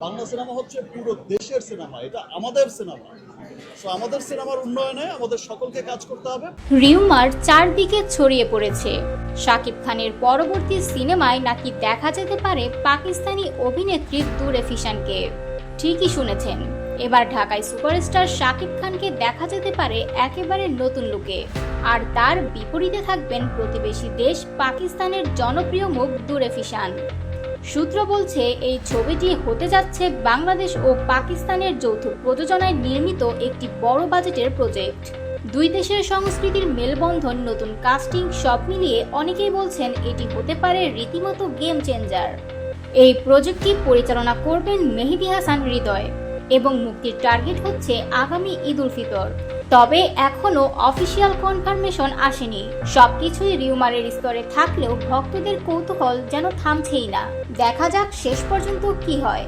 Bangla cinema হচ্ছে পুরো দেশের সিনেমা, এটা আমাদের সিনেমা। আমাদের সিনেমার উন্নয়নে আমাদের সকলকে কাজ করতে হবে। রিউমার চারদিকে ছড়িয়ে পড়েছে। শাকিব খানের পরবর্তী সিনেমায় নাকি দেখা যেতে পারে পাকিস্তানি অভিনেত্রী দূরে ফিশানকে। ঠিকই শুনেছেন, এবার ঢাকায় সুপারস্টার শাকিব খানকে দেখা যেতে পারে একেবারে নতুন লুকে। আর তার বিপরীতে থাকবেন প্রতিবেশী দেশ পাকিস্তানের জনপ্রিয় মুখ দূরে ফিশান। সূত্র বলছে, এই ছবিটি হতে যাচ্ছে বাংলাদেশ ও পাকিস্তানের যৌথ প্রযোজনায় নির্মিত একটি বড় বাজেটের প্রজেক্ট। দুই দেশের সংস্কৃতির মেলবন্ধন, নতুন কাস্টিং, সব মিলিয়ে অনেকেই বলছেন এটি হতে পারে রীতিমতো গেম চেঞ্জার। এই প্রজেক্টটি পরিচালনা করবেন মেহেদি হাসান হৃদয়। এবং মুক্তির টার্গেট হচ্ছে আগামী ঈদ উল ফিতর। তবে এখনও অফিসিয়াল কনফার্মেশন আসেনি। সবকিছুই রিউমারের স্তরে থাকলেও ভক্তদের কৌতূহল যেন থামছেই না। দেখা যাক শেষ পর্যন্ত কি হয়।